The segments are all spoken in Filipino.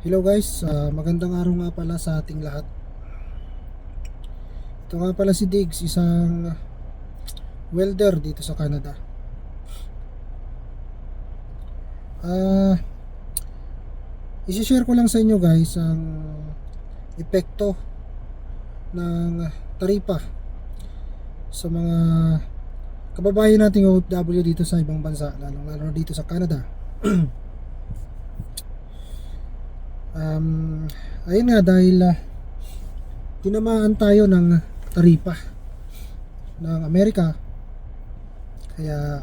Hello guys, Ah, magandang araw nga pala sa ating lahat. Ito nga pala si Diggs, isang welder dito sa Canada. Ah, isi-share ko lang sa inyo guys ang epekto ng taripa sa mga kababayan nating OFW dito sa ibang bansa, lalo na dito sa Canada. Um, ayun nga dahil ah, tinamaan tayo ng taripa ng Amerika. Kaya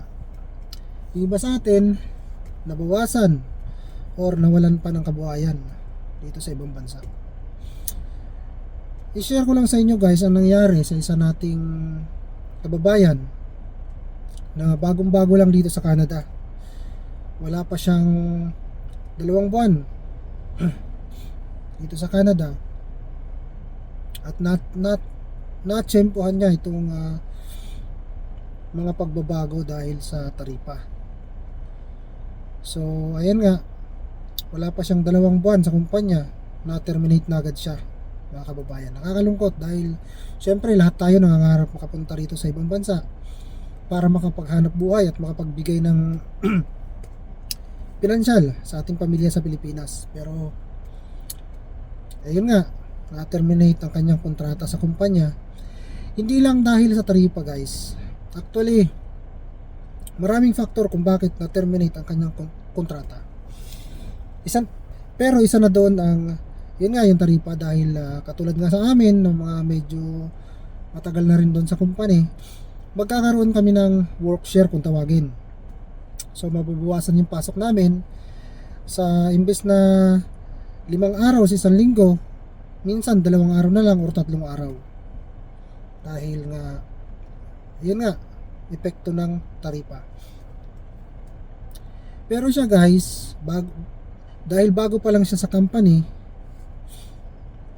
yung iba sa atin nabawasan or nawalan pa ng kabuhayan dito sa ibang bansa. I-share ko lang sa inyo guys ang nangyari sa isa nating kababayan na bagong-bago lang dito sa Canada. Wala pa siyang dalawang buwan dito sa Canada at nat nat natsempuhan niya itong ah, mga pagbabago dahil sa taripa. So, ayan nga, wala pa siyang dalawang buwan sa kumpanya, na-terminate na agad siya, mga kababayan. Nakakalungkot dahil, syempre, lahat tayo nangangarap makapunta rito sa ibang bansa para makapaghanap buhay at makapagbigay ng pinansyal sa ating pamilya sa Pilipinas. Pero ayun nga, na-terminate ang kanyang kontrata sa kumpanya. Hindi lang dahil sa taripa guys. Actually, maraming factor kung bakit na-terminate ang kanyang kon- kontrata. Isang, pero isa na doon ang yun nga yung taripa dahil ah, katulad nga sa amin ng mga medyo matagal na rin doon sa company magkakaroon kami ng work share kung tawagin So mababawasan yung pasok namin sa imbes na limang araw sa isang linggo, minsan dalawang araw na lang or tatlong araw. Dahil nga, yun nga, epekto ng taripa. Pero siya guys, bag, dahil bago pa lang siya sa company,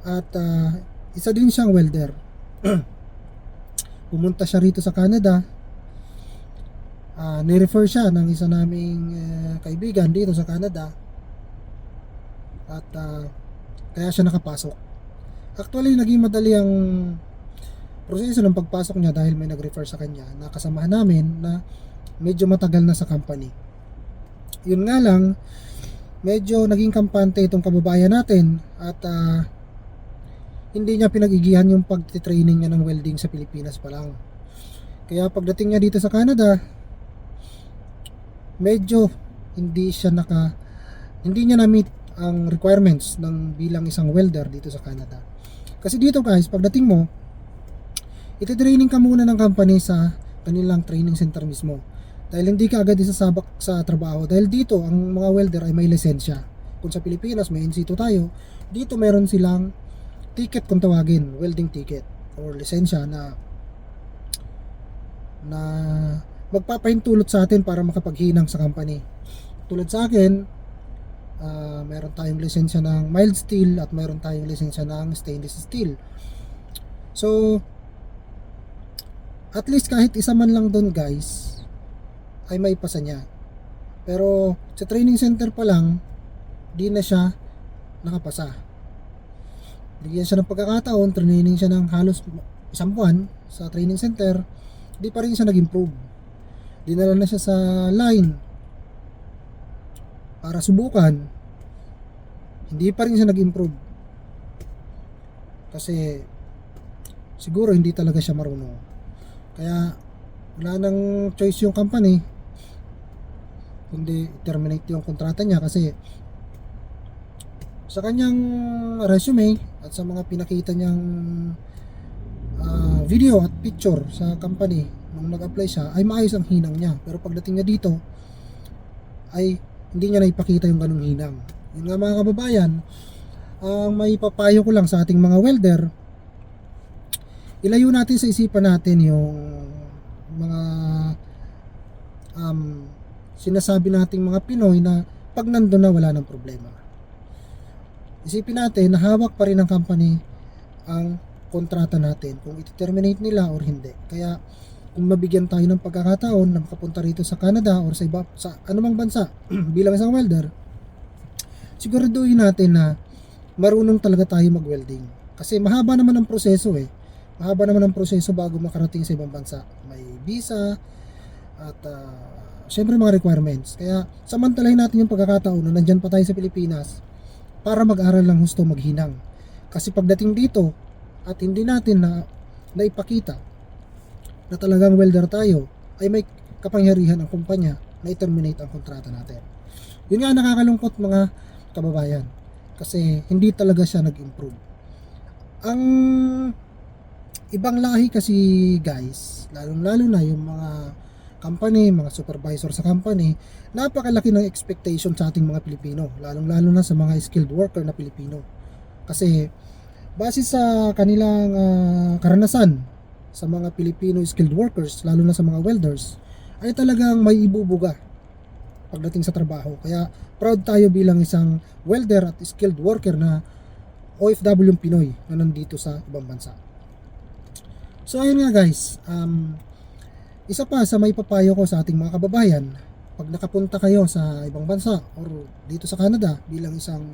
at ah, isa din siyang welder. Pumunta siya rito sa Canada, Ah, ni-refer siya ng isa naming eh, kaibigan dito sa Canada at ah, kaya siya nakapasok. Actually naging madali ang proseso ng pagpasok niya dahil may nag-refer sa kanya na kasamahan namin na medyo matagal na sa company. Yun nga lang medyo naging kampante itong kababayan natin at ah, hindi niya pinag-igihan yung pag-training niya ng welding sa Pilipinas pa lang. Kaya pagdating niya dito sa Canada medyo hindi siya naka hindi niya na-meet ang requirements ng bilang isang welder dito sa Canada. Kasi dito guys, pagdating mo, iti-training ka muna ng company sa kanilang training center mismo. Dahil hindi ka agad isasabak sa trabaho. Dahil dito, ang mga welder ay may lisensya. Kung sa Pilipinas, may NC2 tayo, dito meron silang ticket kung tawagin, welding ticket or lisensya na na magpapahintulot sa atin para makapaghinang sa company. Tulad sa akin, ah, meron tayong lisensya ng mild steel at meron tayong lisensya ng stainless steel. So, at least kahit isa man lang doon guys, ay may pasa niya. Pero sa training center pa lang, di na siya nakapasa. Bigyan siya ng pagkakataon, training siya ng halos isang buwan sa training center, di pa rin siya nag-improve dinala na siya sa line para subukan hindi pa rin siya nag-improve. Kasi siguro hindi talaga siya marunong. Kaya wala nang choice yung company kundi terminate yung kontrata niya kasi sa kanyang resume at sa mga pinakita niyang ah, video at picture sa company nung nag-apply siya ay maayos ang hinang niya. Pero pagdating niya dito ay hindi niya naipakita yung ganung hinang. Yun nga mga kababayan ang may papayo ko lang sa ating mga welder ilayo natin sa isipan natin yung mga um, sinasabi nating mga Pinoy na pag nandun na wala ng problema. Isipin natin na hawak pa rin ng company ang kontrata natin kung iti-terminate nila or hindi. Kaya kung mabigyan tayo ng pagkakataon na makapunta rito sa Canada or sa iba sa anumang bansa bilang isang welder siguraduhin natin na marunong talaga tayo mag-welding. Kasi mahaba naman ang proseso eh. Mahaba naman ang proseso bago makarating sa ibang bansa. May visa at ah, syempre mga requirements. Kaya samantalahin natin yung pagkakataon na nandyan pa tayo sa Pilipinas para mag-aral lang gusto maghinang. Kasi pagdating dito at hindi natin na naipakita na talagang welder tayo ay may kapangyarihan ang kumpanya na i-terminate ang kontrata natin. Yun nga nakakalungkot mga kababayan kasi hindi talaga siya nag-improve. Ang ibang lahi kasi guys, lalong-lalo na yung mga company, mga supervisor sa company, napakalaki ng expectation sa ating mga Pilipino, lalong-lalo na sa mga skilled worker na Pilipino. Kasi base sa kanilang ah, karanasan sa mga Filipino skilled workers, lalo na sa mga welders, ay talagang may ibubuga pagdating sa trabaho. Kaya proud tayo bilang isang welder at skilled worker na OFW Pinoy na nandito sa ibang bansa. So ayun nga guys, um, isa pa sa may papayo ko sa ating mga kababayan, pag nakapunta kayo sa ibang bansa or dito sa Canada bilang isang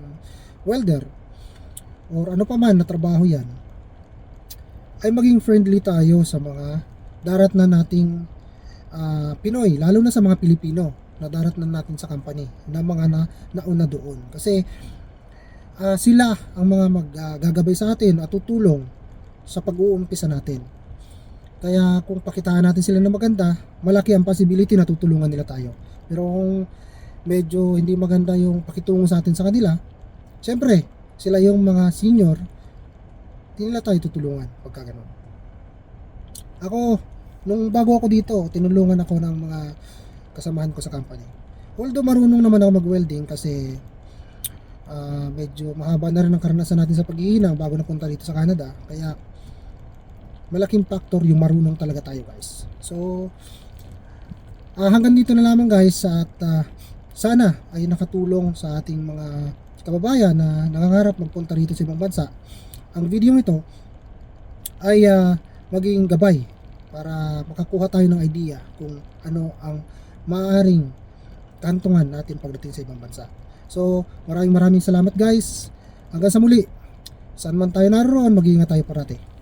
welder or ano pa man na trabaho yan, ay maging friendly tayo sa mga darat na nating ah, Pinoy, lalo na sa mga Pilipino na darat na natin sa company na mga na, nauna doon. Kasi ah, sila ang mga maggagabay sa atin at tutulong sa pag-uumpisa natin. Kaya kung pakitaan natin sila na maganda, malaki ang possibility na tutulungan nila tayo. Pero kung medyo hindi maganda yung pakitungo sa atin sa kanila, syempre, sila yung mga senior, hindi nila tayo tutulungan pagka ganun. Ako, nung bago ako dito, tinulungan ako ng mga kasamahan ko sa company. Although marunong naman ako mag-welding kasi ah, medyo mahaba na rin ang karanasan natin sa paghihinang bago napunta dito sa Canada. Kaya malaking factor yung marunong talaga tayo guys. So ah, hanggang dito na lamang guys at ah, sana ay nakatulong sa ating mga kababayan na nangangarap magpunta rito sa ibang bansa. Ang video ito ay ah, maging gabay para makakuha tayo ng idea kung ano ang maaaring kantungan natin pagdating sa ibang bansa. So, maraming maraming salamat guys. Hanggang sa muli. Saan man tayo naroon, mag-iingat tayo parati.